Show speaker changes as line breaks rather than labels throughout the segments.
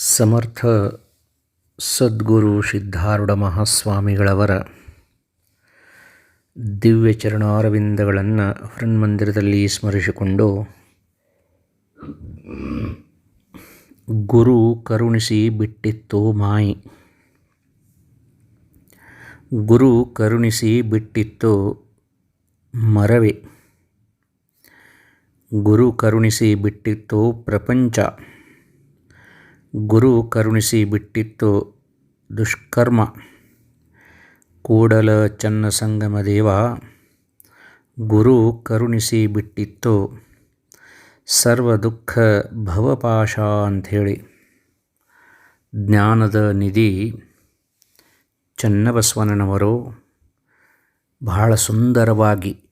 ಸಮರ್ಥ ಸದ್ಗುರು ಸಿದ್ಧಾರೂಢ ಮಹಾಸ್ವಾಮಿಗಳವರ ದಿವ್ಯ ಚರಣಾರವಿಂದಗಳನ್ನು ಹೃನ್ಮಂದಿರದಲ್ಲಿ ಸ್ಮರಿಸಿಕೊಂಡು ಗುರು ಕರುಣಿಸಿ ಬಿಟ್ಟಿತ್ತು ಮಾಯಿ. ಗುರು ಕರುಣಿಸಿ ಬಿಟ್ಟಿತ್ತು ಮರವೆ. ಗುರು ಕರುಣಿಸಿ ಬಿಟ್ಟಿತ್ತು ಪ್ರಪಂಚ. ಗುರು ಕರುಣಿಸಿ ಬಿಟ್ಟಿತ್ತು ದುಷ್ಕರ್ಮ. ಕೂಡಲ ಚನ್ನ ಸಂಗಮ ದೇವ, ಗುರು ಕರುಣಿಸಿ ಬಿಟ್ಟಿತ್ತು ಸರ್ವ ದುಃಖ ಭವಪಾಶ ಅಂಥೇಳಿ. ಜ್ಞಾನದ ನಿಧಿ ಚನ್ನಬಸವಣ್ಣನವರು ಬಹಳ ಸುಂದರವಾಗಿ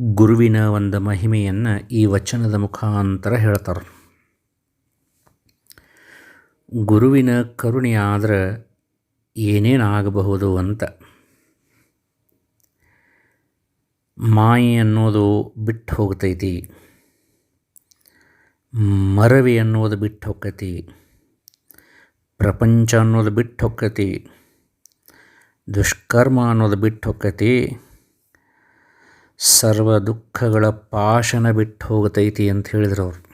ಗುರುವಿನ ಒಂದು ಮಹಿಮೆಯನ್ನು ಈ ವಚನದ ಮುಖಾಂತರ ಹೇಳ್ತಾರೆ. ಗುರುವಿನ ಕರುಣೆ ಆದರೆ ಏನೇನಾಗಬಹುದು ಅಂತ. ಮಾಯೆ ಅನ್ನೋದು ಬಿಟ್ಟು ಹೋಗ್ತೈತಿ. ಮರವಿ ಅನ್ನೋದು ಬಿಟ್ಟು ಹೋಗ್ತೈತಿ. ಪ್ರಪಂಚ ಅನ್ನೋದು ಬಿಟ್ಟು ಹೋಗ್ತೈತಿ. ದುಷ್ಕರ್ಮ ಅನ್ನೋದು ಬಿಟ್ಟು ಹೋಗ್ತೈತಿ. ಸರ್ವ ದುಃಖಗಳ ಪಾಶನ ಬಿಟ್ಟು ಹೋಗತೈತಿ ಅಂತ ಹೇಳಿದ್ರು ಅವರು.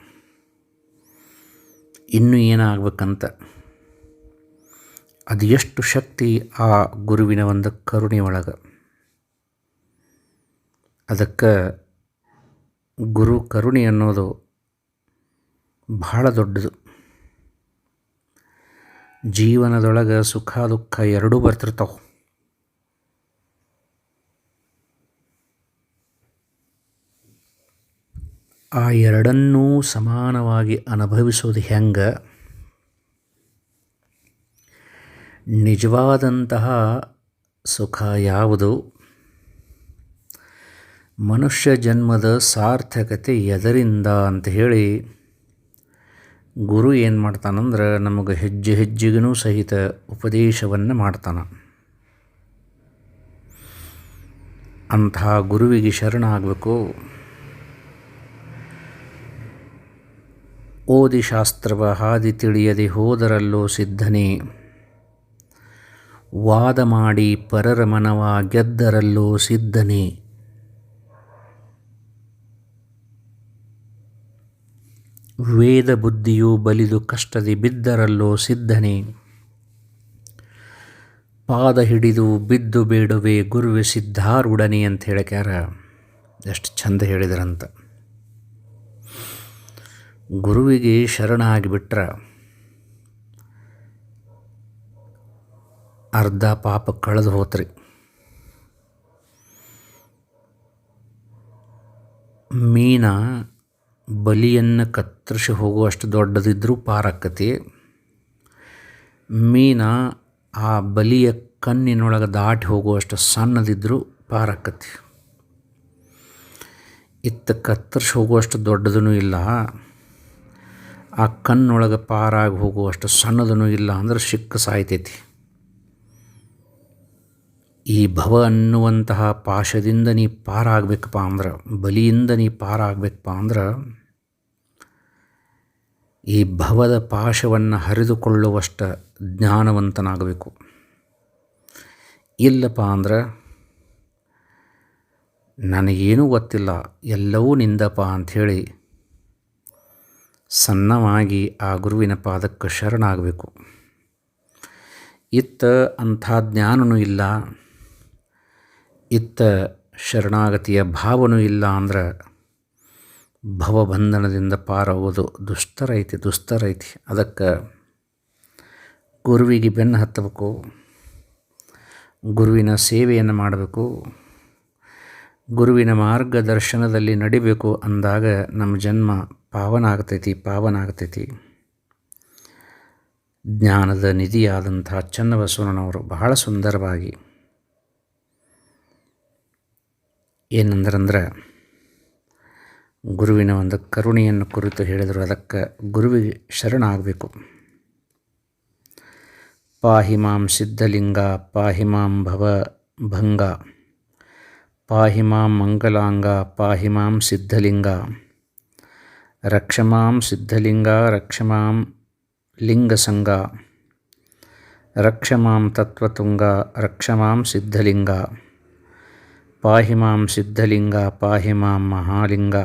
ಇನ್ನು ಏನಾಗಬೇಕಂತ? ಅದು ಎಷ್ಟು ಶಕ್ತಿ ಆ ಗುರುವಿನ ಒಂದು ಕರುಣೆ ಒಳಗೆ? ಅದಕ್ಕೆ ಗುರು ಕರುಣೆ ಅನ್ನೋದು ಬಹಳ ದೊಡ್ಡದು. ಜೀವನದೊಳಗೆ ಸುಖ ದುಃಖ ಎರಡೂ ಬರ್ತಿರ್ತಾವೆ. ಆ ಎರಡನ್ನೂ ಸಮಾನವಾಗಿ ಅನುಭವಿಸೋದು ಹೆಂಗೆ? ನಿಜವಾದಂತಹ ಸುಖ ಯಾವುದು? ಮನುಷ್ಯ ಜನ್ಮದ ಸಾರ್ಥಕತೆ ಎದರಿಂದ ಅಂತ ಹೇಳಿ ಗುರು ಏನು ಮಾಡ್ತಾನಂದ್ರೆ ನಮಗೆ ಹೆಜ್ಜೆ ಹೆಜ್ಜೆಗೂ ಸಹಿತ ಉಪದೇಶವನ್ನು ಮಾಡ್ತಾನೆ. ಅಂತಹ ಗುರುವಿಗೆ ಶರಣಾಗಬೇಕು. ಓದಿ ಶಾಸ್ತ್ರವ ಹಾದಿ ತಿಳಿಯದೆ ಹೋದರಲ್ಲೋ ಸಿದ್ಧನೇ. ವಾದ ಮಾಡಿ ಪರರ ಮನವ ಗೆದ್ದರಲ್ಲೋ ಸಿದ್ಧನೇ. ವೇದ ಬುದ್ಧಿಯು ಬಲಿದು ಕಷ್ಟದಿ ಬಿದ್ದರಲ್ಲೋ ಸಿದ್ಧನೇ. ಪಾದ ಹಿಡಿದು ಬಿದ್ದು ಬೇಡುವೆ ಗುರುವೆ ಸಿದ್ಧಾರುಡನೆ ಅಂತ ಹೇಳಕ್ಯಾರ. ಎಷ್ಟು ಚಂದ ಹೇಳಿದ್ರಂತ. ಗುರುವಿಗೆ ಶರಣಾಗಿಬಿಟ್ರೆ. ಅರ್ಧ ಪಾಪ ಕಳೆದು ಹೋತ್ರಿ. ಮೀನ ಬಲಿಯನ್ನು ಕತ್ತರಿಸಿ ಹೋಗುವಷ್ಟು ದೊಡ್ಡದಿದ್ದರೂ ಪಾರಕ್ಕತಿ ಮೀನ ಆ ಬಲಿಯ ಕಣ್ಣಿನೊಳಗೆ ದಾಟಿ ಹೋಗುವಷ್ಟು ಸಣ್ಣದಿದ್ದರೂ ಪಾರಾಕತಿ. ಇತ್ತ ಕತ್ತರಿಸಿ ಹೋಗುವಷ್ಟು ದೊಡ್ಡದೂ ಇಲ್ಲ. ಆ ಕಣ್ಣೊಳಗೆ ಪಾರಾಗಿ ಹೋಗುವಷ್ಟು ಸಣ್ಣದೂ ಇಲ್ಲ ಅಂದ್ರೆ ಸಿಕ್ಕ ಸಾಯ್ತೈತಿ. ಈ ಭವ ಅನ್ನುವಂತಹ ಪಾಶದಿಂದ ನೀ ಪಾರಾಗಬೇಕಪ್ಪ ಅಂದ್ರೆ, ಬಲಿಯಿಂದ ನೀ ಪಾರಾಗಬೇಕಪ್ಪ ಅಂದ್ರೆ, ಈ ಭವದ ಪಾಶವನ್ನು ಹರಿದುಕೊಳ್ಳುವಷ್ಟು ಜ್ಞಾನವಂತನಾಗಬೇಕು. ಇಲ್ಲಪ್ಪ ಅಂದ್ರೆ, ನನಗೇನೂ ಗೊತ್ತಿಲ್ಲ, ಎಲ್ಲವೂ ನಿಂದಪ್ಪ ಅಂಥೇಳಿ ಸಣ್ಣವಾಗಿ ಆ ಗುರುವಿನ ಪಾದಕ್ಕೆ ಶರಣಾಗಬೇಕು. ಇತ್ತ ಅಂಥ ಜ್ಞಾನನೂ ಇಲ್ಲ. ಇತ್ತ ಶರಣಾಗತಿಯ ಭಾವನೂ ಇಲ್ಲ ಅಂದ್ರೆ ಭವಬಂಧನದಿಂದ ಪಾರಾಗೋದು ದುಷ್ಟರೈತಿ ದುಸ್ತರೈತಿ ಅದಕ್ಕೆ ಗುರುವಿಗೆ ಬೆನ್ನು ಹತ್ತಬೇಕು. ಗುರುವಿನ ಸೇವೆಯನ್ನು ಮಾಡಬೇಕು. ಗುರುವಿನ ಮಾರ್ಗದರ್ಶನದಲ್ಲಿ ನಡಿಬೇಕು ಅಂದಾಗ ನಮ್ಮ ಜನ್ಮ ಪಾವನ ಆಗ್ತೈತಿ ಪಾವನ ಆಗ್ತೈತಿ. ಜ್ಞಾನದ ನಿಧಿಯಾದಂಥ ಚನ್ನಬಸವಣ್ಣನವರು ಬಹಳ ಸುಂದರವಾಗಿ ಏನಂದ್ರಂದ್ರೆ, ಗುರುವಿನ ಒಂದು ಕರುಣೆಯನ್ನು ಕುರಿತು ಹೇಳಿದರು. ಅದಕ್ಕೆ ಗುರುವಿಗೆ ಶರಣಾಗಬೇಕು. ಪಾಹಿ ಮಾಂ ಸಿದ್ಧಲಿಂಗ, ಪಾಹಿ ಮಾಂ ಭವ ಭಂಗ, ಪಾಹಿ ಮಾಂ ಮಂಗಲಾಂಗ, ಪಾಹಿ ಮಾಂ ಸಿದ್ಧಲಿಂಗ. ರಕ್ಷಮಾಂ ಸಿದ್ಧಲಿಂಗ, ರಕ್ಷಮಾಂ ಲಿಂಗಸಂಗ. ರಕ್ಷಮಾಂ ತತ್ವತುಂಗ, ರಕ್ಷಮಾಂ ಸಿದ್ಧಲಿಂಗ. ಪಾಹಿ ಮಾಂ ಸಿದ್ಧಲಿಂಗ ಪಾಹಿ ಮಾಂ ಮಹಾಲಿಂಗ.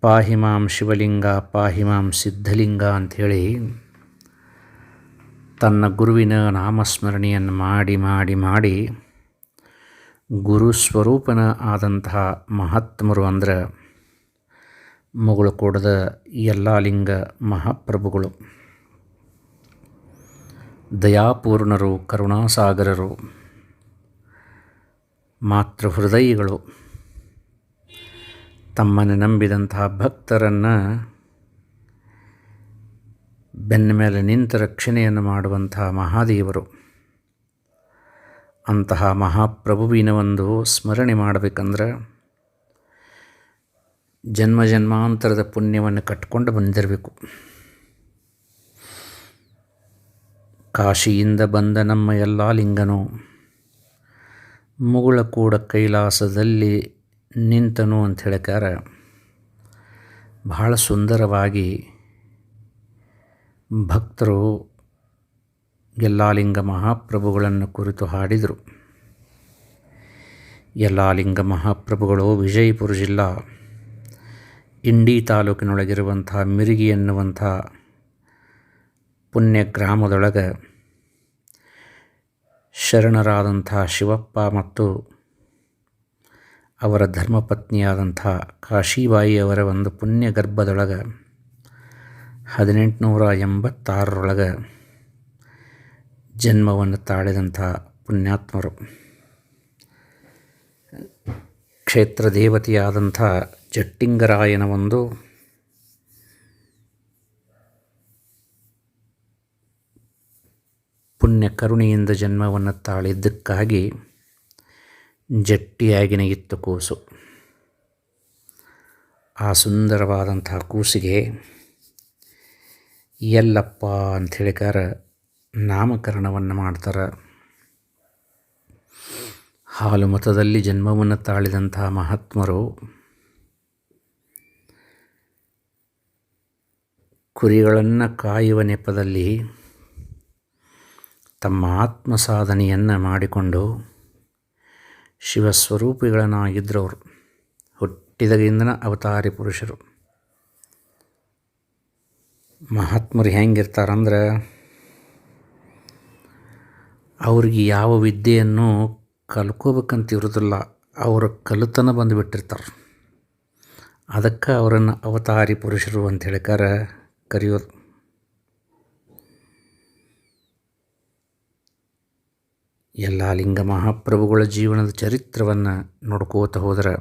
ಪಾಹಿ ಮಾಂ ಶಿವಲಿಂಗ ಪಾಹಿ ಮಾಂ ಸಿದ್ಧಲಿಂಗ ಅಂಥೇಳಿ ತನ್ನ ಗುರುವಿನ ನಾಮಸ್ಮರಣೆಯನ್ನು ಮಾಡಿ ಮಾಡಿ ಮಾಡಿ ಗುರು ಸ್ವರೂಪನ ಆದಂತಹ ಮಹಾತ್ಮರು ಅಂದ್ರೆ ಮುಗುಳು ಕೂಡದ ಎಲ್ಲ ಲಿಂಗ ಮಹಾಪ್ರಭುಗಳು. ದಯಾಪೂರ್ಣರು, ಕರುಣಾಸಾಗರರು ಮಾತೃ ಹೃದಯಿಗಳು ತಮ್ಮನ್ನು ನಂಬಿದಂತಹ ಭಕ್ತರನ್ನು ಬೆನ್ನ ಮೇಲೆ ನಿಂತ ರಕ್ಷಣೆಯನ್ನು ಮಾಡುವಂತಹ ಮಹಾದೇವರು. ಅಂತಹ ಮಹಾಪ್ರಭುವಿನ ಒಂದು ಸ್ಮರಣೆ ಮಾಡಬೇಕಂದ್ರೆ ಜನ್ಮ ಜನ್ಮಾಂತರದ ಪುಣ್ಯವನ್ನು ಕಟ್ಕೊಂಡು ಬಂದಿರಬೇಕು. ಕಾಶಿಯಿಂದ ಬಂದ ನಮ್ಮ ಎಲ್ಲ ಲಿಂಗನು ಮುಗುಳ ಕೂಡ ಕೈಲಾಸದಲ್ಲಿ ನಿಂತನು ಅಂತ ಹೇಳ್ಕಾರ ಬಹಳ ಸುಂದರವಾಗಿ ಭಕ್ತರು ಎಲ್ಲಾಲಿಂಗ ಮಹಾಪ್ರಭುಗಳನ್ನು ಕುರಿತು ಹಾಡಿದರು. ಎಲ್ಲಾಲಿಂಗ ಮಹಾಪ್ರಭುಗಳು ವಿಜಯಪುರ ಜಿಲ್ಲಾ ಇಂಡಿ ತಾಲೂಕಿನೊಳಗಿರುವಂಥ ಮಿರಿಗಿ ಎನ್ನುವಂಥ ಪುಣ್ಯ ಗ್ರಾಮದೊಳಗೆ ಶರಣರಾದಂಥ ಶಿವಪ್ಪ ಮತ್ತು ಅವರ ಧರ್ಮಪತ್ನಿಯಾದಂಥ ಕಾಶಿಬಾಯಿಯವರ ಒಂದು ಪುಣ್ಯ ಗರ್ಭದೊಳಗೆ ಹದಿನೆಂಟುನೂರ ಎಂಬತ್ತಾರರೊಳಗೆ ಜನ್ಮವನ್ನು ತಾಳಿದಂಥ ಪುಣ್ಯಾತ್ಮರು. ಕ್ಷೇತ್ರ ದೇವತೆಯಾದಂಥ ಜಟ್ಟಿಂಗರಾಯನ ಒಂದು ಪುಣ್ಯ ಕರುಣೆಯಿಂದ ಜನ್ಮವನ್ನು ತಾಳಿದ್ದಕ್ಕಾಗಿ ಜಟ್ಟಿಯಾಗಿನ ಇತ್ತು ಕೂಸು. ಆ ಸುಂದರವಾದಂತಹ ಕೂಸಿಗೆ ಎಲ್ಲಪ್ಪ ಅಂಥೇಳಿಕಾರ ನಾಮಕರಣವನ್ನು ಮಾಡ್ತಾರೆ. ಹಾಲು ಮತದಲ್ಲಿ ಜನ್ಮವನ್ನು ತಾಳಿದಂತಹ ಮಹಾತ್ಮರು ಕುರಿಗಳನ್ನು ಕಾಯುವ ನೆಪದಲ್ಲಿ ತಮ್ಮ ಆತ್ಮ ಸಾಧನೆಯನ್ನು ಮಾಡಿಕೊಂಡು ಶಿವಸ್ವರೂಪಿಗಳನ್ನಾಗಿದ್ದರು ಅವರು ಅವತಾರಿ ಪುರುಷರು. ಮಹಾತ್ಮರು ಹೆಂಗಿರ್ತಾರಂದ್ರೆ ಅವ್ರಿಗೆ ಯಾವ ವಿದ್ಯೆಯನ್ನು ಕಲ್ಕೋಬೇಕಂತ ಇರೋದಿಲ್ಲ, ಅವರ ಕಲಿತನ ಬಂದುಬಿಟ್ಟಿರ್ತಾರೆ. ಅದಕ್ಕೆ ಅವರನ್ನು ಅವತಾರಿ ಪುರುಷರು ಅಂತ ಹೇಳಿಕಾರ ಕರೆಯೋದು ಎಲ್ಲ ಲಿಂಗ ಮಹಾಪ್ರಭುಗಳ ಜೀವನದ ಚರಿತ್ರವನ್ನು ನೋಡ್ಕೋತ ಹೋದರೆ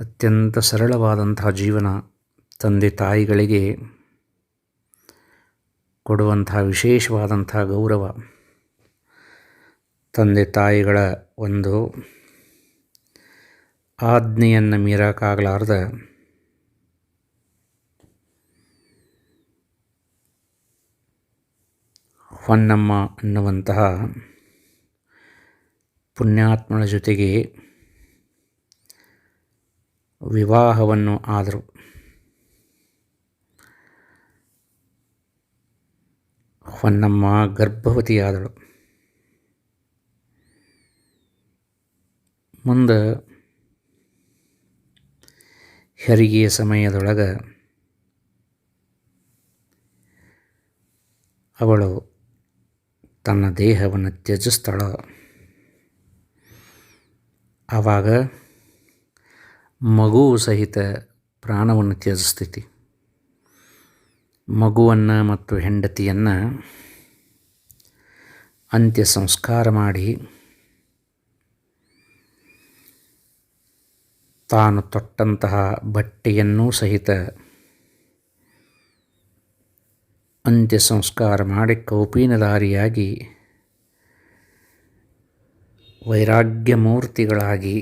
ಅತ್ಯಂತ ಸರಳವಾದಂತಹ ಜೀವನ ತಂದೆ ತಾಯಿಗಳಿಗೆ ಕೊಡುವಂತಹ ವಿಶೇಷವಾದಂತಹ ಗೌರವ. ತಂದೆ ತಾಯಿಗಳ ಒಂದು ಆಜ್ಞೆಯನ್ನು ಮೀರೋಕ್ಕಾಗಲಾರ್ದ ಹೊನ್ನಮ್ಮ ಅನ್ನುವಂತಹ ಪುಣ್ಯಾತ್ಮನ ಜೊತೆಗೆ ವಿವಾಹವನ್ನು ಆದರು. ಹೊನ್ನಮ್ಮ ಗರ್ಭವತಿಯಾದಳು. ಮುಂದೆ ಹೆರಿಗೆಯ ಸಮಯದೊಳಗೆ ಅವಳು ತನ್ನ ದೇಹವನ್ನು ತ್ಯಜಿಸ್ತಾಳ. ಆವಾಗ ಮಗು ಸಹಿತ ಪ್ರಾಣವನ್ನು ತ್ಯಜಿಸ್ತೈತಿ. ಮಗುವನ್ನು ಮತ್ತು ಹೆಂಡತಿಯನ್ನು ಅಂತ್ಯ ಸಂಸ್ಕಾರ ಮಾಡಿ ತಾನು ತೊಟ್ಟಂತಹ ಬಟ್ಟೆಯನ್ನೂ ಸಹಿತ ಅಂತ್ಯ ಸಂಸ್ಕಾರ ಮಾಡಿ ಕೌಪೀನಧಾರಿಯಾಗಿ ವೈರಾಗ್ಯ ಮೂರ್ತಿಗಳಾಗಿ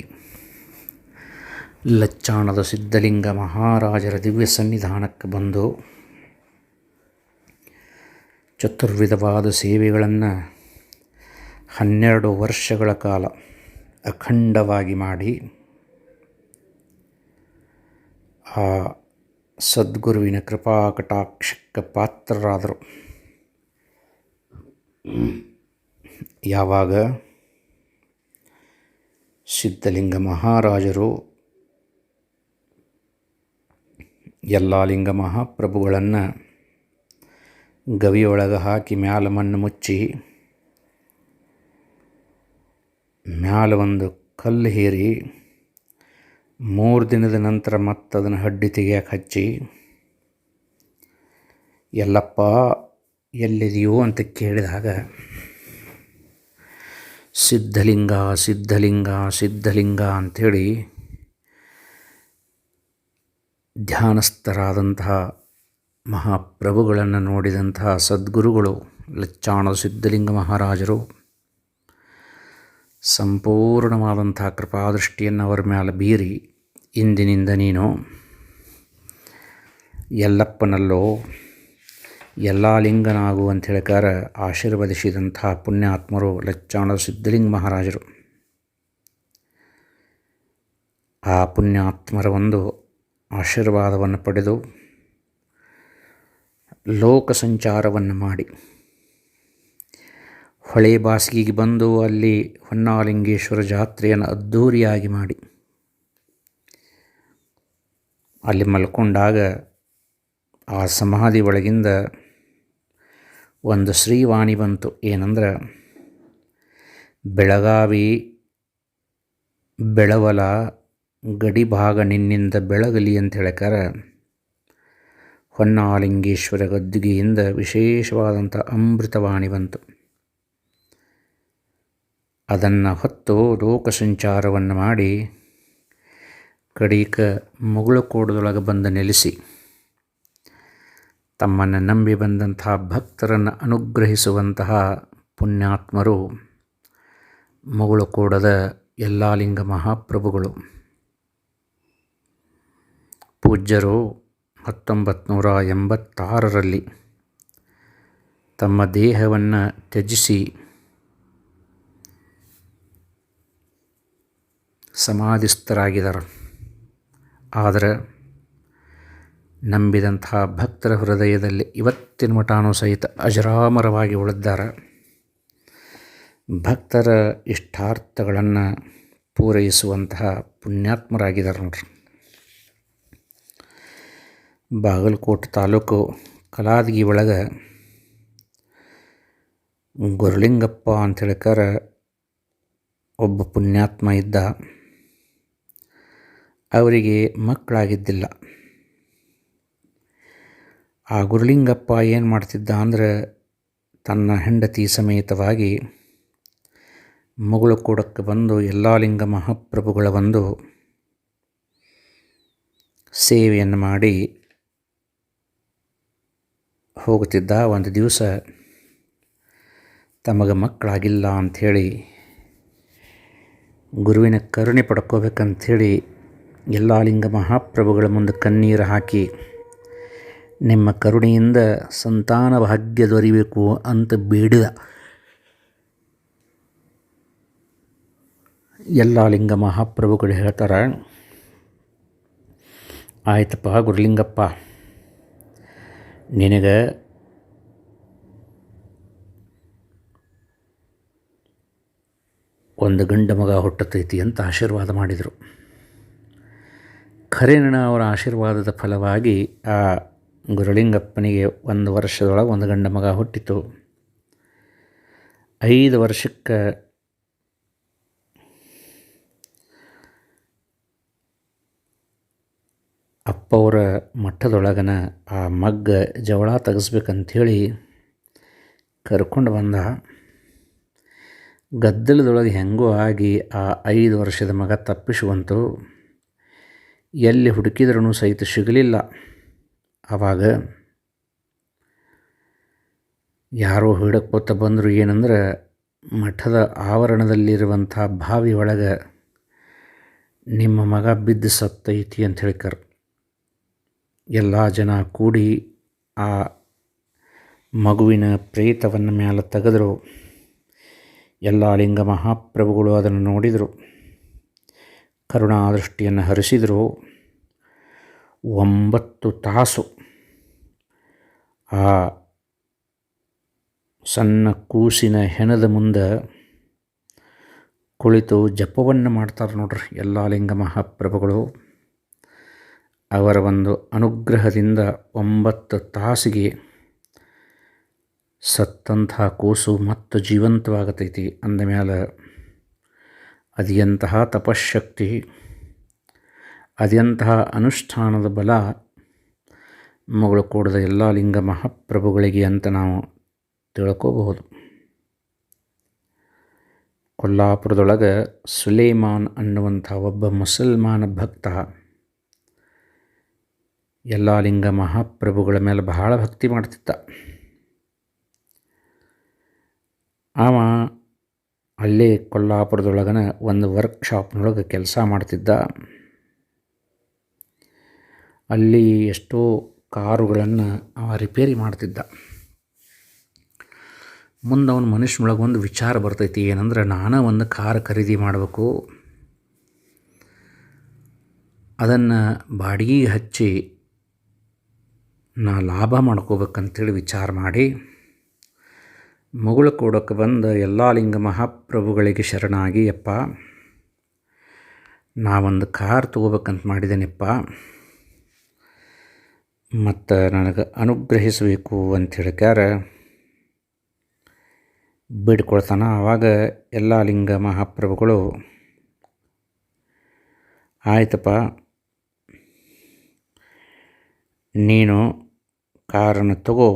ಲಚ್ಚಾಣದ ಸಿದ್ಧಲಿಂಗ ಮಹಾರಾಜರ ದಿವ್ಯ ಸನ್ನಿಧಾನಕ್ಕೆ ಬಂದು ಚತುರ್ವಿಧವಾದ ಸೇವೆಗಳನ್ನು ಹನ್ನೆರಡು ವರ್ಷಗಳ ಕಾಲ ಅಖಂಡವಾಗಿ ಮಾಡಿ ಆ ಸದ್ಗುರುವಿನ ಕೃಪಾ ಕಟಾಕ್ಷಕ್ಕೆ ಪಾತ್ರರಾದರು. ಯಾವಾಗ? ಸಿದ್ಧಲಿಂಗ ಮಹಾರಾಜರು ಎಲ್ಲ ಲಿಂಗ ಮಹಾಪ್ರಭುಗಳನ್ನು ಗವಿಯೊಳಗೆ ಹಾಕಿ ಮ್ಯಾಲ ಮಣ್ಣು ಮುಚ್ಚಿ, ಮ್ಯಾಲ ಒಂದು ಕಲ್ಲು ಹೇರಿ ಮೂರು ದಿನದ ನಂತರ ಮತ್ತೆ ಅದನ್ನು ಹಡ್ಡಿ ತೆಗಿಯಕ್ಕೆ ಹಚ್ಚಿ, ಎಲ್ಲಪ್ಪ, ಎಲ್ಲಿದೆಯೋ ಅಂತ ಕೇಳಿದಾಗ ಸಿದ್ಧಲಿಂಗ ಸಿದ್ಧಲಿಂಗ ಸಿದ್ಧಲಿಂಗ ಅಂಥೇಳಿ ಧ್ಯಾನಸ್ಥರಾದಂತಹ ಮಹಾಪ್ರಭುಗಳನ್ನು ನೋಡಿದಂತಹ ಸದ್ಗುರುಗಳು ಲಚ್ಚಾಣ ಸಿದ್ಧಲಿಂಗ ಮಹಾರಾಜರು ಸಂಪೂರ್ಣವಾದಂಥ ಕೃಪಾದೃಷ್ಟಿಯನ್ನು ಅವರ ಮೇಲೆ ಬೀರಿ ಇಂದಿನಿಂದ ನೀನು ಎಲ್ಲಪ್ಪನಲ್ಲೋ ಎಲ್ಲ ಲಿಂಗನಾಗು ಅಂತ ಹೇಳ್ಕಾರ ಆಶೀರ್ವದಿಸಿದಂಥ ಪುಣ್ಯಾತ್ಮರು ಲಚ್ಚಾಣ ಸಿದ್ಧಲಿಂಗ ಮಹಾರಾಜರು. ಆ ಪುಣ್ಯಾತ್ಮರ ಒಂದು ಆಶೀರ್ವಾದವನ್ನು ಪಡೆದು ಲೋಕ ಸಂಚಾರವನ್ನು ಮಾಡಿ ಹೊಳೆ ಬಾಸಿಗೆಗೆ ಬಂದು ಅಲ್ಲಿ ಹೊನ್ನಾಲಿಂಗೇಶ್ವರ ಜಾತ್ರೆಯನ್ನು ಅದ್ಧೂರಿಯಾಗಿ ಮಾಡಿ ಅಲ್ಲಿ ಮಲ್ಕೊಂಡಾಗ ಆ ಸಮಾಧಿ ಒಳಗಿಂದ ಒಂದು ಶ್ರೀವಾಣಿ ಬಂತು. ಏನಂದ್ರೆ, ಬೆಳಗಾವಿ ಬೆಳವಲ ಗಡಿ ಭಾಗ ನಿನ್ನಿಂದ ಬೆಳಗಲಿ ಅಂತ ಹೇಳ್ಕಾರ, ಹೊನ್ನಾಲಿಂಗೇಶ್ವರ ಗದ್ದುಗೆಯಿಂದ ವಿಶೇಷವಾದಂಥ ಅಮೃತವಾಣಿ ಬಂತು. ಅದನ್ನು ಹೊತ್ತು ಲೋಕ ಸಂಚಾರವನ್ನು ಮಾಡಿ ಕಡೀಕ ಮುಗುಳುಕೋಟದೊಳಗೆ ಬಂದು ನೆಲೆಸಿ. ತಮ್ಮನ್ನು ನಂಬಿ ಬಂದಂತಹ ಭಕ್ತರನ್ನು ಅನುಗ್ರಹಿಸುವಂತಹ ಪುಣ್ಯಾತ್ಮರು ಮುಗುಳುಕೋಡದ ಯಲ್ಲಾಲಿಂಗ ಮಹಾಪ್ರಭುಗಳು. ಪೂಜ್ಯರು ಹತ್ತೊಂಬತ್ತು ನೂರ ಎಂಬತ್ತಾರರಲ್ಲಿ ತಮ್ಮ ದೇಹವನ್ನು ತ್ಯಜಿಸಿ ಸಮಾಧಿಸ್ಥರಾಗಿದ್ದಾರೆ ಆದರೆ ನಂಬಿದಂತಹ ಭಕ್ತರ ಹೃದಯದಲ್ಲಿ ಇವತ್ತಿನ ಮಠಾನು ಸಹಿತ ಅಜರಾಮರವಾಗಿ ಉಳಿದ್ದಾರೆ. ಭಕ್ತರ ಇಷ್ಟಾರ್ಥಗಳನ್ನು ಪೂರೈಸುವಂತಹ ಪುಣ್ಯಾತ್ಮರಾಗಿದ್ದಾರೆ ನೋಡ್ರಿ. ಬಾಗಲಕೋಟೆ ತಾಲೂಕು ಕಲಾದಗಿ ಒಳಗೆ ಗುರುಲಿಂಗಪ್ಪ ಅಂತ ಹೇಳ್ಕಾರ ಒಬ್ಬ ಪುಣ್ಯಾತ್ಮ ಇದ್ದ. ಅವರಿಗೆ ಮಕ್ಕಳಾಗಿದ್ದಿಲ್ಲ. ಆ ಗುರುಲಿಂಗಪ್ಪ ಏನು ಮಾಡ್ತಿದ್ದ ಅಂದರೆ ತನ್ನ ಹೆಂಡತಿ ಸಮೇತವಾಗಿ ಮಗಳು ಕೂಡಕ್ಕೆ ಬಂದು ಎಲ್ಲ ಲಿಂಗ ಮಹಾಪ್ರಭುಗಳ ಬಂದು ಸೇವೆಯನ್ನು ಮಾಡಿ ಹೋಗುತ್ತಿದ್ದ ಒಂದು ದಿವಸ ತಮಗೆ ಮಕ್ಕಳಾಗಿಲ್ಲ ಅಂಥೇಳಿ ಗುರುವಿನ ಕರುಣೆ ಪಡ್ಕೋಬೇಕಂಥೇಳಿ ಎಲ್ಲ ಲಿಂಗ ಮಹಾಪ್ರಭುಗಳ ಮುಂದೆ ಕಣ್ಣೀರು ಹಾಕಿ, ನಿಮ್ಮ ಕರುಣೆಯಿಂದ ಸಂತಾನ ಭಾಗ್ಯ ದೊರಿಬೇಕು ಅಂತ ಬೇಡಿದ. ಎಲ್ಲ ಲಿಂಗ ಮಹಾಪ್ರಭುಗಳು ಹೇಳ್ತಾರೆ, ಆಯ್ತಪ್ಪ ಗುರುಲಿಂಗಪ್ಪ, ನಿನಗೆ ಒಂದು ಗಂಡ ಮಗ ಹುಟ್ಟತೈತಿ ಅಂತ ಆಶೀರ್ವಾದ ಮಾಡಿದರು. ಖರೇನ ಅವರ ಆಶೀರ್ವಾದದ ಫಲವಾಗಿ ಆ ಗುರುಲಿಂಗಪ್ಪನಿಗೆ ಒಂದು ವರ್ಷದೊಳಗೆ ಒಂದು ಗಂಡ ಮಗ ಹುಟ್ಟಿತು. ಐದು ವರ್ಷಕ್ಕೆ ಅಪ್ಪವರ ಮಠದೊಳಗನ ಆ ಮಗ್ಗ ಜವಳ ತೆಗೆಸ್ಬೇಕಂಥೇಳಿ ಕರ್ಕೊಂಡು ಬಂದ. ಗದ್ದಲದೊಳಗೆ ಹೆಂಗೋ ಆಗಿ ಆ ಐದು ವರ್ಷದ ಮಗ ತಪ್ಪಿಸುವಂತು ಎಲ್ಲಿ ಹುಡುಕಿದ್ರೂ ಸಹಿತ ಸಿಗಲಿಲ್ಲ. ಆವಾಗ ಯಾರೋ ಹಿಡಕ್ಕೋತ ಬಂದರು ಏನಂದ್ರೆ, ಮಠದ ಆವರಣದಲ್ಲಿರುವಂಥ ಬಾವಿ ಒಳಗೆ ನಿಮ್ಮ ಮಗ ಬಿದ್ದು ಸತ್ತೈತಿ ಅಂತ ಹೇಳ್ಕರ್. ಎಲ್ಲ ಜನ ಕೂಡಿ ಆ ಮಗುವಿನ ಪ್ರೇತವನ್ನು ಮೇಲೆ ತೆಗೆದರು. ಎಲ್ಲ ಲಿಂಗ ಮಹಾಪ್ರಭುಗಳು ಅದನ್ನು ನೋಡಿದರು. ಕರುಣಾದೃಷ್ಟಿಯನ್ನು ಹರಿಸಿದರು ಒಂಬತ್ತು ತಾಸು ಆ ಸಣ್ಣ ಕೂಸಿನ ಹೆಣದ ಮುಂದೆ ಕುಳಿತು ಜಪವನ್ನು ಮಾಡ್ತಾರೆ ನೋಡ್ರಿ ಎಲ್ಲ ಲಿಂಗ ಮಹಾಪ್ರಭುಗಳು. ಅವರ ಒಂದು ಅನುಗ್ರಹದಿಂದ ಒಂಬತ್ತು ತಾಸಿಗೆ ಸತ್ತಂತಹ ಕೂಸು ಮತ್ತು ಜೀವಂತವಾಗತೈತಿ ಅಂದಮೇಲೆ ಅದು ಎಂತಹ ತಪಶಕ್ತಿ ಅದೆಂತಹ ಅನುಷ್ಠಾನದ ಬಲ ಮಗಳು ಕೂಡದ ಎಲ್ಲ ಲಿಂಗ ಮಹಾಪ್ರಭುಗಳಿಗೆ ಅಂತ ನಾವು ತಿಳ್ಕೋಬಹುದು. ಕೊಲ್ಲಾಪುರದೊಳಗೆ ಸುಲೇಮಾನ್ ಅನ್ನುವಂಥ ಒಬ್ಬ ಮುಸಲ್ಮಾನ ಭಕ್ತ, ಎಲ್ಲ ಲಿಂಗ ಮಹಾಪ್ರಭುಗಳ ಮೇಲೆ ಬಹಳ ಭಕ್ತಿ ಮಾಡ್ತಿದ್ದ. ಅವ ಅಲ್ಲೇ ಕೊಲ್ಲಾಪುರದೊಳಗನ ಒಂದು ವರ್ಕ್ಶಾಪ್ನೊಳಗೆ ಕೆಲಸ ಮಾಡ್ತಿದ್ದ. ಅಲ್ಲಿ ಎಷ್ಟೋ ಕಾರುಗಳನ್ನು ಅವ ರಿಪೇರಿ ಮಾಡ್ತಿದ್ದ. ಮುಂದೆ ಅವನ ಮನುಷ್ಯನೊಳಗೆ ಒಂದು ವಿಚಾರ ಬರ್ತೈತಿ, ಏನಂದ್ರೆ ನಾನೇ ಒಂದು ಕಾರ್ ಖರೀದಿ ಮಾಡಬೇಕು. ಅದನ್ನು ಬಾಡಿಗೆ ಹಚ್ಚಿ ನಾ ಲಾಭ ಮಾಡ್ಕೋಬೇಕಂತೇಳಿ ವಿಚಾರ ಮಾಡಿ ಮುಗುಳು ಕೊಡೋಕ್ಕೆ ಬಂದ ಎಲ್ಲ ಲಿಂಗ ಮಹಾಪ್ರಭುಗಳಿಗೆ ಶರಣಾಗಿ ಅಪ್ಪ ನಾವೊಂದು ಕಾರ್ ತಗೋಬೇಕಂತ ಮಾಡಿದ್ದೇನೆಪ್ಪ ಮತ್ತು ನನಗೆ ಅನುಗ್ರಹಿಸಬೇಕು ಅಂತ ಹೇಳ್ಕ್ಯಾರ, ಬಿಡ್ಕೊಳ್ತಾನೆ ಆವಾಗ ಎಲ್ಲ ಲಿಂಗ ಮಹಾಪ್ರಭುಗಳು. ಆಯ್ತಪ್ಪ, ನೀನು ಕಾರನ್ನು ತಗೋ,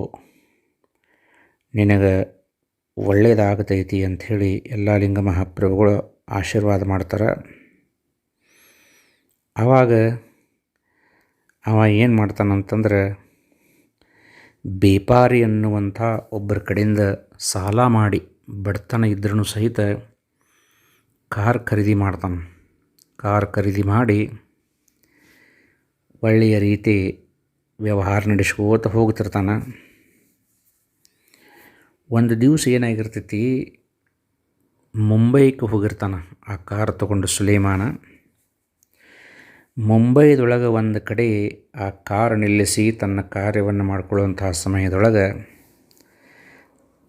ನಿನಗೆ ಒಳ್ಳೆಯದಾಗತೈತಿ ಅಂಥೇಳಿ ಎಲ್ಲ ಲಿಂಗ ಮಹಾಪ್ರಭುಗಳು ಆಶೀರ್ವಾದ ಮಾಡ್ತಾರೆ. ಆವಾಗ ಅವ ಏನು ಮಾಡ್ತಾನಂತಂದ್ರೆ ಬೇಪಾರಿ ಅನ್ನುವಂಥ ಒಬ್ಬರ ಕಡೆಯಿಂದ ಸಾಲ ಮಾಡಿ ಬಡತನ ಇದ್ರೂ ಸಹಿತ ಕಾರ್ ಖರೀದಿ ಮಾಡ್ತಾನೆ. ಕಾರ್ ಖರೀದಿ ಮಾಡಿ ಒಳ್ಳೆಯ ರೀತಿ ವ್ಯವಹಾರ ನಡೆಸ್ಕೋತ ಹೋಗ್ತಿರ್ತಾನೆ. ಒಂದು ದಿವಸ ಏನಾಗಿರ್ತೈತಿ ಮುಂಬೈಗೆ ಹೋಗಿರ್ತಾನೆ ಆ ಕಾರ್ ತಗೊಂಡು ಸುಲೇಮಾನ. ಮುಂಬೈದೊಳಗೆ ಒಂದು ಕಡೆ ಆ ಕಾರ್ ನಿಲ್ಲಿಸಿ ತನ್ನ ಕಾರ್ಯವನ್ನು ಮಾಡಿಕೊಳ್ಳುವಂತಹ ಸಮಯದೊಳಗೆ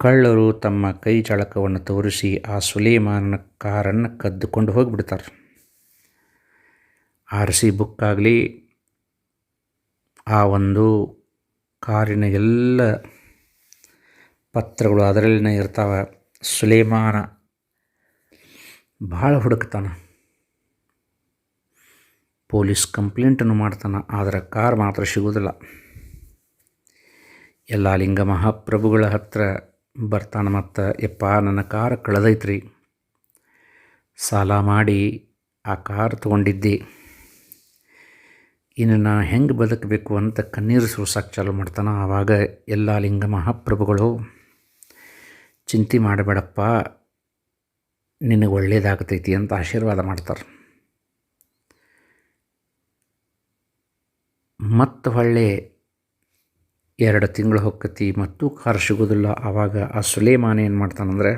ಕಳ್ಳರು ತಮ್ಮ ಕೈ ಚಳಕವನ್ನು ತೋರಿಸಿ ಆ ಸುಲೇಮಾನನ ಕಾರನ್ನು ಕದ್ದುಕೊಂಡು ಹೋಗಿಬಿಡ್ತಾರೆ. ಆರ್ ಸಿ ಬುಕ್ ಆಗಲಿ, ಆ ಒಂದು ಕಾರಿನ ಎಲ್ಲ ಪತ್ರಗಳು ಅದರಲ್ಲಿನೇ ಇರ್ತಾವೆ. ಸುಲೇಮಾನ ಭಾಳ ಹುಡುಕ್ತಾನೆ. ಪೊಲೀಸ್ ಕಂಪ್ಲೇಂಟನ್ನು ಮಾಡ್ತಾನೆ, ಆದರೆ ಕಾರ್ ಮಾತ್ರ ಸಿಗೋದಿಲ್ಲ. ಎಲ್ಲ ಲಿಂಗ ಮಹಾಪ್ರಭುಗಳ ಹತ್ರ ಬರ್ತಾನೆ ಮತ್ತು, ಯಪ್ಪ, ನನ್ನ ಕಾರ್ ಕಳೆದೈತ್ರಿ. ಸಾಲ ಮಾಡಿ ಆ ಕಾರ್ ತೊಗೊಂಡಿದ್ದೆ. ಇನ್ನು ನಾ ಹೆಂಗೆ ಬದುಕಬೇಕು ಅಂತ ಕಣ್ಣೀರು ಸುರ್ಸಾಕ್ ಚಾಲು ಮಾಡ್ತಾನೆ. ಆವಾಗ ಎಲ್ಲ ಲಿಂಗ ಮಹಾಪ್ರಭುಗಳು ಚಿಂತೆ ಮಾಡಬೇಡಪ್ಪ. ನಿನಗೆ ಒಳ್ಳೇದಾಗ್ತೈತಿ ಅಂತ ಆಶೀರ್ವಾದ ಮಾಡ್ತಾರೆ. ಮತ್ತು ಹೊಳ್ಳೆ ಎರಡು ತಿಂಗಳು ಹೊಕ್ಕತಿ ಮತ್ತು ಕಾರ್ ಸಿಗೋದಿಲ್ಲ. ಆವಾಗ ಆ ಸುಲೇಮಾನ ಏನು ಮಾಡ್ತಾನಂದರೆ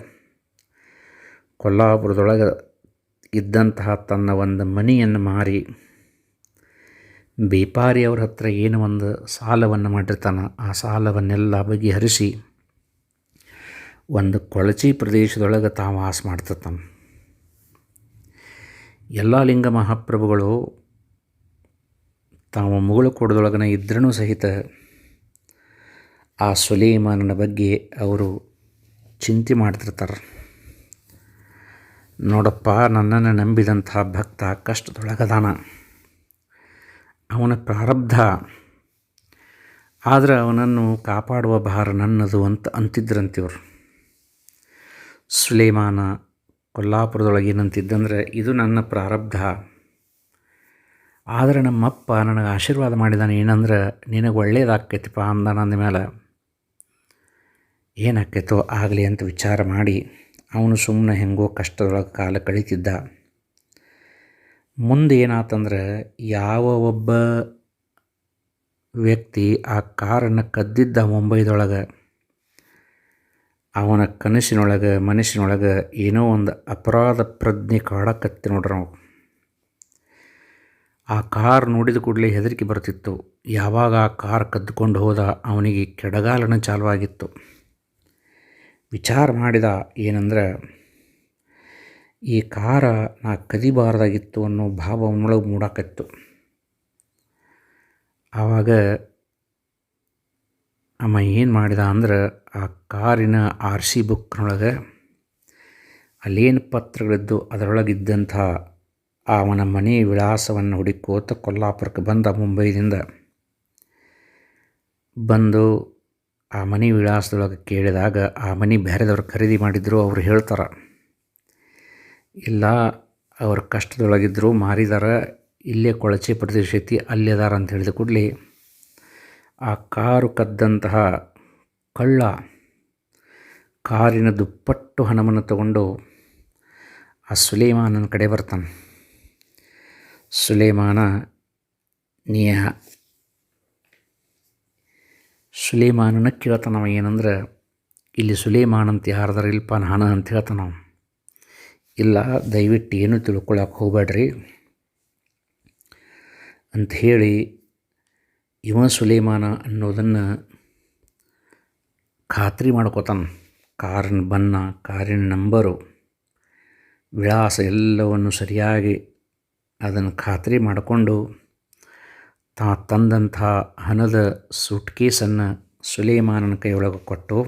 ಕೊಲ್ಲಾಪುರದೊಳಗೆ ಇದ್ದಂತಹ ತನ್ನ ಒಂದು ಮನೆಯನ್ನು ಮಾರಿ ಬೇಪಾರಿಯವ್ರ ಹತ್ರ ಏನು ಒಂದು ಸಾಲವನ್ನು ಮಾಡಿರ್ತಾನೆ. ಆ ಸಾಲವನ್ನೆಲ್ಲ ಬಗೆಹರಿಸಿ ಒಂದು ಕೊಳಚಿ ಪ್ರದೇಶದೊಳಗೆ ತಾವು ವಾಸ ಮಾಡ್ತಿರ್ತಾನೆ ಎಲ್ಲ ಲಿಂಗ ಮಹಾಪ್ರಭುಗಳು ತಾವು ಮುಗುಳು ಕೊಡದೊಳಗನ ಇದ್ರೂ ಸಹಿತ ಆ ಸುಲೇಮಾನನ ಬಗ್ಗೆ ಅವರು ಚಿಂತೆ ಮಾಡ್ತಿರ್ತಾರೆ. ನೋಡಪ್ಪ, ನನ್ನನ್ನು ನಂಬಿದಂಥ ಭಕ್ತ ಕಷ್ಟದೊಳಗದಾನ. ಅವನ ಪ್ರಾರಬ್ಧ, ಆದರೆ ಅವನನ್ನು ಕಾಪಾಡುವ ಭಾರ ನನ್ನದು ಅಂತ ಅಂತಿದ್ರಂತಿವರು ಸುಲೇಮಾನ ಕೊಲ್ಲಾಪುರದೊಳಗೆ ಏನಂತಿದ್ದಂದ್ರೆ, ಇದು ನನ್ನ ಪ್ರಾರಬ್ಧ. ಆದರೆ ನಮ್ಮಪ್ಪ ನನಗೆ ಆಶೀರ್ವಾದ ಮಾಡಿದಾನೆ. ಏನಂದ್ರೆ, ನಿನಗೆ ಒಳ್ಳೇದಾಕೈತಿಪ್ಪ ಅಂದ ಮೇಲೆ ಏನಾಕೈತೋ ಆಗಲಿ ಅಂತ ವಿಚಾರ ಮಾಡಿ, ಅವನು ಸುಮ್ಮನೆ ಹೆಂಗೋ ಕಷ್ಟದೊಳಗೆ ಕಾಲ ಕಳೀತಿದ್ದ. ಮುಂದೆ ಏನಾತಂದ್ರೆ, ಯಾವ ಒಬ್ಬ ವ್ಯಕ್ತಿ ಆ ಕಾರನ್ನು ಕದ್ದಿದ್ದ ಮುಂಬೈದೊಳಗೆ ಅವನ ಕನಸಿನೊಳಗೆ, ಮನಸ್ಸಿನೊಳಗೆ ಏನೋ ಒಂದು ಅಪರಾಧ ಪ್ರಜ್ಞೆ ಕಾಡಕತ್ತಿ ನೋಡ್ರಿ ನಾವು ಆ ಕಾರ್ ನೋಡಿದ ಕೂಡಲೇ ಹೆದರಿಕೆ ಬರ್ತಿತ್ತು. ಯಾವಾಗ ಆ ಕಾರ್ ಕದ್ದುಕೊಂಡು ಹೋದ ಅವನಿಗೆ ಕೆಡಗಾಲನ ಚಾಲುವಾಗಿತ್ತು. ವಿಚಾರ ಮಾಡಿದ ಏನಂದ್ರೆ, ಈ ಕಾರ ನಾ ಕದಿಬಾರ್ದಾಗಿತ್ತು ಅನ್ನೋ ಭಾವ ಅವನೊಳಗೆ ಮೂಡಾಕತ್ತು. ಆವಾಗ ಅಮ್ಮ ಏನು ಮಾಡಿದ ಅಂದ್ರೆ ಆ ಕಾರಿನ ಆರ್ ಸಿ ಬುಕ್ನೊಳಗೆ ಅಲ್ಲೇನು ಪತ್ರಗಳಿದ್ದು ಅದರೊಳಗಿದ್ದಂಥ ಅವನ ಮನೆ ವಿಳಾಸವನ್ನು ಹುಡುಕೋತ ಕೊಲ್ಲಾಪುರಕ್ಕೆ ಬಂದ ಮುಂಬೈದಿಂದ ಬಂದು ಆ ಮನೆ ವಿಳಾಸದೊಳಗೆ ಕೇಳಿದಾಗ ಆ ಮನೆ ಬೇರೆದವ್ರು ಖರೀದಿ ಮಾಡಿದ್ರು ಅವರು ಹೇಳ್ತಾರೆ. ಇಲ್ಲ, ಅವರು ಕಷ್ಟದೊಳಗಿದ್ದರು ಮಾರಿದಾರ, ಇಲ್ಲೇ ಕೊಳಚೆ ಪ್ರದೇಶ ಐತಿ, ಅಲ್ಲಿದಾರ ಅಂತ ಹೇಳಿದ ಕೂಡಲಿ ಆ ಕಾರು ಕದ್ದಂತಹ ಕಳ್ಳ ಕಾರಿನ ದುಪ್ಪಟ್ಟು ಹಣವನ್ನು ತಗೊಂಡು ಆ ಸುಲೇಮಾನನ ಕಡೆ ಬರ್ತಾನೆ. ಸುಲೇಮಾನ ನೇಹ ಸುಲೇಮಾನನ ಕೇಳ್ತಾನವ ಏನಂದ್ರೆ, ಇಲ್ಲಿ ಸುಲೇಮಾನ್ ಅಂತ ಯಾರ್ದಾರ ಇಲ್ಪ, ನಾನು ಅಂತ ಹೇಳ್ತಾನ ಇಲ್ಲ, ದಯವಿಟ್ಟು ಏನು ತಿಳ್ಕೊಳಕ್ಕೆ ಹೋಗ್ಬೇಡ್ರಿ. ಅಂತ ಹೇಳಿ, ಇವ ಸುಲೇಮಾನ ಅನ್ನೋದನ್ನು ಖಾತ್ರಿ ಮಾಡ್ಕೋತಾನೆ. ಕಾರಿನ ಬಣ್ಣ, ಕಾರಿನ ನಂಬರು, ವಿಳಾಸ ಎಲ್ಲವನ್ನು ಸರಿಯಾಗಿ ಅದನ್ನು ಖಾತ್ರಿ ಮಾಡಿಕೊಂಡು ತಾ ತಂದಂಥ ಹಣದ ಸುಟ್ಕೇಸನ್ನು ಸುಲೇಮಾನನ ಕೈಯೊಳಗೆ ಕೊಟ್ಟು,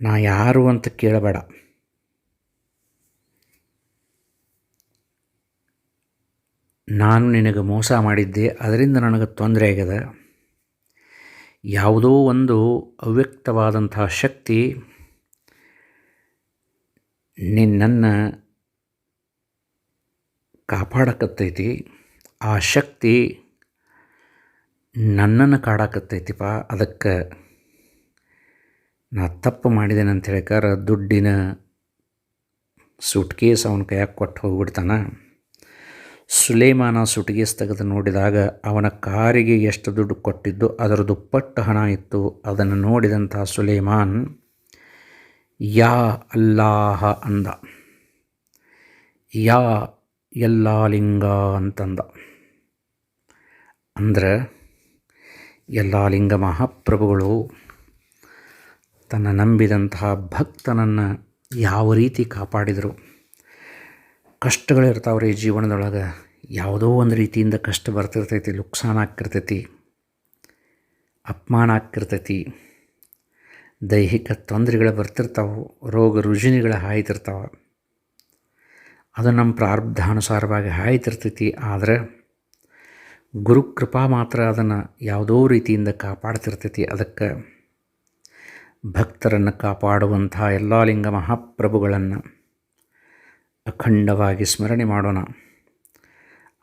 ನಾ ಯಾರು ಅಂತ ಕೇಳಬೇಡ. ನಾನು ನಿನಗೆ ಮೋಸ ಮಾಡಿದ್ದೆ, ಅದರಿಂದ ನನಗೆ ತೊಂದರೆ ಆಗಿದೆ ಯಾವುದೋ ಒಂದು ಅವ್ಯಕ್ತವಾದಂತಹ ಶಕ್ತಿ ನಿನ್ನನ್ನು ಕಾಪಾಡಕತ್ತೈತಿ. ಆ ಶಕ್ತಿ ನನ್ನನ್ನು ಕಾಡಾಕತ್ತೈತಿಪ್ಪ. ಅದಕ್ಕೆ ನಾ ತಪ್ಪು ಮಾಡಿದ್ದೇನೆ ಅಂತ ಹೇಳಿಕಾರ ದುಡ್ಡಿನ ಸೂಟ್ಕೇಸ್ ಅವನ ಕೈಯಾಗ ಕೊಟ್ಟು ಹೋಗ್ಬಿಡ್ತಾನೆ. ಸುಲೇಮಾನ ಸುಟಿಗೆ ತೆಗೆದು ನೋಡಿದಾಗ ಅವನ ಕಾರಿಗೆ ಎಷ್ಟು ದುಡ್ಡು ಕೊಟ್ಟಿದ್ದು ಅದರ ದುಪ್ಪಟ್ಟು ಹಣ ಇತ್ತು. ಅದನ್ನು ನೋಡಿದಂಥ ಸುಲೇಮಾನ್, ಯಾ ಅಲ್ಲಾಹ ಅಂದ. ಯಾ ಎಲ್ಲಾಲಿಂಗ ಅಂತಂದ. ಅಂದರೆ ಎಲ್ಲ ಲಿಂಗ ಮಹಾಪ್ರಭುಗಳು ತನ್ನ ನಂಬಿದಂತಹ ಭಕ್ತನನ್ನು ಯಾವ ರೀತಿ ಕಾಪಾಡಿದರು? ಕಷ್ಟಗಳಿರ್ತಾವ್ರಿ ಜೀವನದೊಳಗೆ. ಯಾವುದೋ ಒಂದು ರೀತಿಯಿಂದ ಕಷ್ಟ ಬರ್ತಿರ್ತೈತಿ ಲುಕ್ಸಾನ ಆಗ್ತಿರ್ತೈತಿ, ಅಪಮಾನ ಆಗ್ತಿರ್ತೈತಿ, ದೈಹಿಕ ತೊಂದರೆಗಳು ಬರ್ತಿರ್ತಾವೆ, ರೋಗ ರುಜಿನಿಗಳು ಹಾಯ್ತಿರ್ತಾವೆ. ಅದು ನಮ್ಮ ಪ್ರಾರಬ್ಧಾನುಸಾರವಾಗಿ ಹಾಯ್ತಿರ್ತೈತಿ, ಆದರೆ ಗುರುಕೃಪಾ ಮಾತ್ರ ಅದನ್ನು ಯಾವುದೋ ರೀತಿಯಿಂದ ಕಾಪಾಡ್ತಿರ್ತೈತಿ. ಅದಕ್ಕೆ ಭಕ್ತರನ್ನು ಕಾಪಾಡುವಂಥ ಎಲ್ಲ ಲಿಂಗ ಮಹಾಪ್ರಭುಗಳನ್ನು ಅಖಂಡವಾಗಿ ಸ್ಮರಣೆ ಮಾಡೋಣ.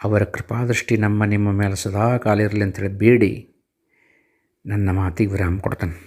ಅವರ ಕೃಪಾದೃಷ್ಟಿ ನಮ್ಮ ನಿಮ್ಮ ಮೇಲೆ ಸದಾ ಕಾಲಿರಲಿ ಅಂತೇಳಿ ಬೇಡಿ. ನನ್ನ ಮಾತಿಗೆ ವಿರಾಮ ಕೊಡ್ತಾನೆ.